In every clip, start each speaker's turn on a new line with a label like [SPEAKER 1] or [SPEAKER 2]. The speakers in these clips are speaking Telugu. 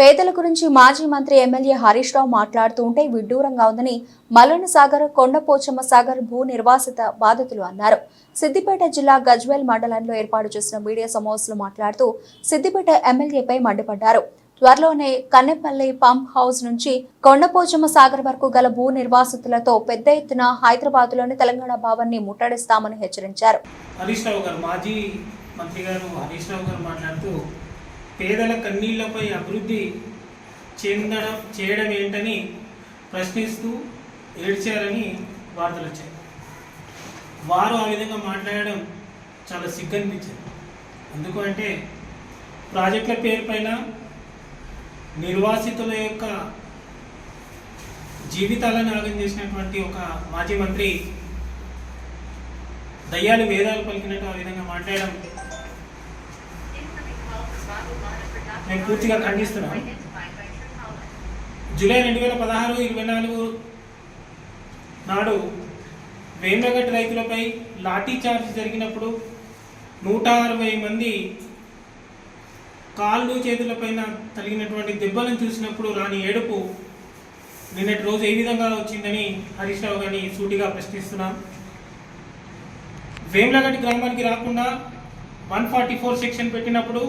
[SPEAKER 1] పేదల గురించి మాజీ మంత్రి ఎమ్మెల్యే హరీష్ రావు మాట్లాడుతూ ఉంటే విడ్డూరంగా ఉందని మల్లన సాగర్ కొండపోచమ్మ సాగర్ భూ నిర్వాసిత బాధితులు అన్నారు. సిద్దిపేట జిల్లా గజ్వేల్ మండలంలో ఏర్పాటు చేసిన మీడియా సమావేశంలో మాట్లాడుతూ సిద్దిపేట ఎమ్మెల్యేపై మండిపడ్డారు. త్వరలోనే కన్నెపల్లి పంప్ హౌస్ నుంచి కొండపోచమ్మ సాగర్ వరకు గల భూ నిర్వాసితులతో పెద్ద ఎత్తున హైదరాబాద్లోని తెలంగాణ భవన్ని ముట్టడిస్తామని హెచ్చరించారు.
[SPEAKER 2] హరీష్ రావు గారు మాజీ మంత్రి గారు హరీష్ రావు గారు మాట్లాడుతూ పేదల కన్నీళ్ళపై అభివృద్ధి చెందడం చేయడం ఏంటని ప్రశ్నిస్తూ ఏడ్చారని వార్తలు వచ్చాయి. వారు ఆ విధంగా మాట్లాడడం చాలా సిగ్గనిపించింది. ఎందుకు అంటే ప్రాజెక్టుల పేరుపైన నిర్వాసితుల యొక్క జీవితాలను ఆగం చేసినటువంటి ఒక మాజీ మంత్రి దయ్యాలు వేదాలు పలికినట్టు ఆ విధంగా మాట్లాడడం నేను పూర్తిగా ఖండిస్తున్నాను. జూలై రెండు వేల పదహారు ఇరవై నాలుగు నాడు వేమగట్ రైతులపై లాఠీ చార్జ్ జరిగినప్పుడు నూట అరవై మంది కాళ్ళు చేతులపైన తగిలినటువంటి దెబ్బలను చూసినప్పుడు రాని ఏడుపు నిన్నటి రోజు ఏ విధంగా వచ్చిందని హరీష్ రావు గారిని సూటిగా ప్రశ్నిస్తున్నాం. వేమ్లగడ్డి గ్రామానికి రాకుండా వన్ ఫార్టీ ఫోర్ సెక్షన్ పెట్టినప్పుడు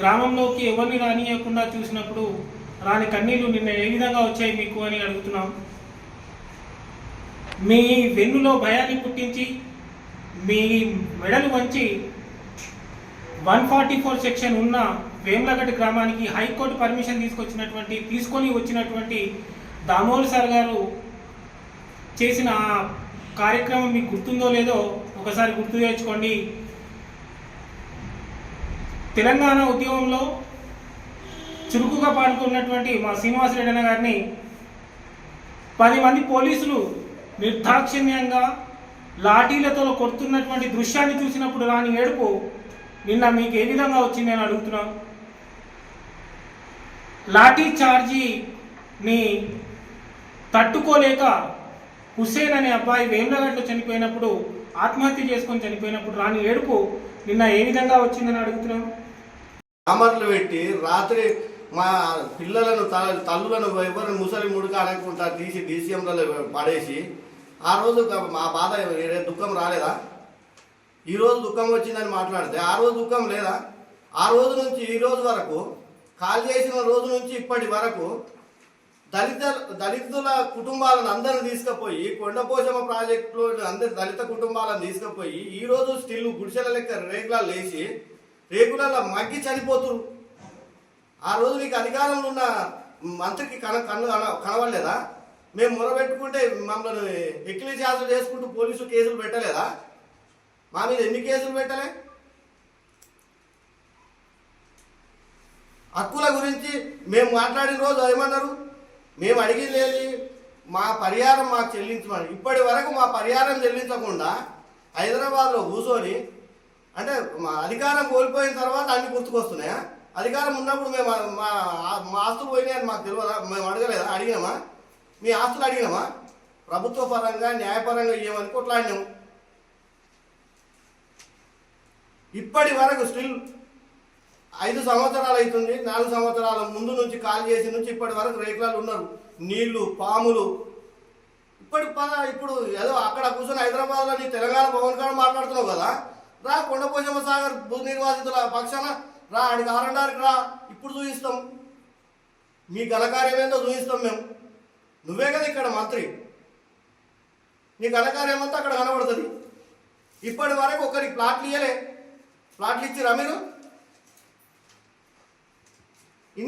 [SPEAKER 2] గ్రామంలోకి ఎవరిని రానియకుండా చూసినప్పుడు రాని కన్నీళ్ళు నిన్న ఏ విధంగా వచ్చాయి మీకు అని అడుగుతున్నాం. మీ వెన్నులో భయాన్ని పుట్టించి మీ మెడలు వంచి వన్ ఫార్టీ ఫోర్ సెక్షన్ ఉన్న వేమ్లగడ్డ గ్రామానికి హైకోర్టు పర్మిషన్ తీసుకొచ్చినటువంటి తీసుకొని వచ్చినటువంటి దామోదర్ సార్ గారు చేసిన కార్యక్రమం మీకు గుర్తుందో లేదో ఒకసారి గుర్తు తెచ్చుకోండి. తెలంగాణ ఉద్యమంలో చురుకుగా పాల్గొన్నటువంటి మా శ్రీనివాస రెడ్డి గారిని పది మంది పోలీసులు నిర్దాక్షిణ్యంగా లాఠీలతో కొడుతున్నటువంటి దృశ్యాన్ని చూసినప్పుడు రాని ఏడుపు నిన్న మీకు ఏ విధంగా వచ్చింది అని అడుగుతున్నాం. లాఠీ చార్జీని తట్టుకోలేక హుస్సేన్ అనే అబ్బాయి వేములగడ్డలో చనిపోయినప్పుడు ఆత్మహత్య చేసుకొని చనిపోయినప్పుడు రాని ఏడుపు నిన్న ఏ విధంగా వచ్చిందని అడుగుతున్నాం
[SPEAKER 3] అమర్లు పెట్టి రాత్రి మా పిల్లలను తల్లులను ఎవరిని ముసలి ముడుక అనకుండా తీసి డీసీఎంలలో పడేసి ఆ రోజు మా బాధ దుఃఖం రాలేదా? ఈ రోజు దుఃఖం వచ్చిందని మాట్లాడితే ఆ రోజు దుఃఖం లేదా? ఆ రోజు నుంచి ఈ రోజు వరకు కాల్ చేసిన రోజు నుంచి ఇప్పటి వరకు దళిత దళితుల కుటుంబాలను అందరిని తీసుకుపోయి కొండపోషమ ప్రాజెక్టులో అందరి దళిత కుటుంబాలను తీసుకుపోయి ఈ రోజు స్టిల్ గుడిసెల లెక్క రేకులలో లేచి రేకులలో మగ్గి చనిపోతురు. ఆ రోజు నీకు అధికారంలో ఉన్న మంత్రికి కన కన్ను కన- కనవలేదా మేము మొరబెట్టుకుంటే మమ్మల్ని ఎక్కిలి చేతులు చేసుకుంటూ పోలీసు కేసులు పెట్టలేదా? మా మీద ఎన్ని కేసులు పెట్టలే? హక్కుల గురించి మేము మాట్లాడిన రోజు ఏమన్నారు? మేము అడిగింది ఏంటి మా పరిహారం మాకు చెల్లించమని. ఇప్పటి వరకు మా పరిహారం చెల్లించకుండా హైదరాబాద్లో కూర్చొని అంటే మా అధికారం కోల్పోయిన తర్వాత అన్ని గుర్తుకొస్తున్నాయా? అధికారం ఉన్నప్పుడు మేము మా మా ఆస్తులు పోయినాయని మాకు తెలియదా? మేము అడగలేదా? అడిగినామా? మీ ఆస్తులు అడిగినామా? ప్రభుత్వ పరంగా న్యాయపరంగా ఇవ్వమని కొట్లాడినాము. ఇప్పటి వరకు స్టిల్ ఐదు సంవత్సరాలు అవుతుంది. నాలుగు సంవత్సరాల ముందు నుంచి కాల్ చేసి నుంచి ఇప్పటి వరకు రేకులాలు ఉన్నారు. నీళ్ళు పాములు. ఇప్పటి పద ఇప్పుడు ఏదో అక్కడ కూర్చొని హైదరాబాద్లో నీ తెలంగాణ భవన్ కాడ మాట్లాడుతున్నావు కదా. రా కొండపోచమ్మ సాగర్ భూ నిర్వాసితుల పక్షాన రా ఆడికి ఆరండారికి రా. ఇప్పుడు చూపిస్తాం మీ ఘనకార్యం ఏందో చూపిస్తాం మేము. నువ్వే కదా ఇక్కడ మంత్రి. నీ ఘనకార్యం అంతా అక్కడ కనబడుతుంది. ఇప్పటి వరకు ఒకరికి ప్లాట్లు ఇయ్యలే. ప్లాట్లు ఇచ్చిరా మీరు?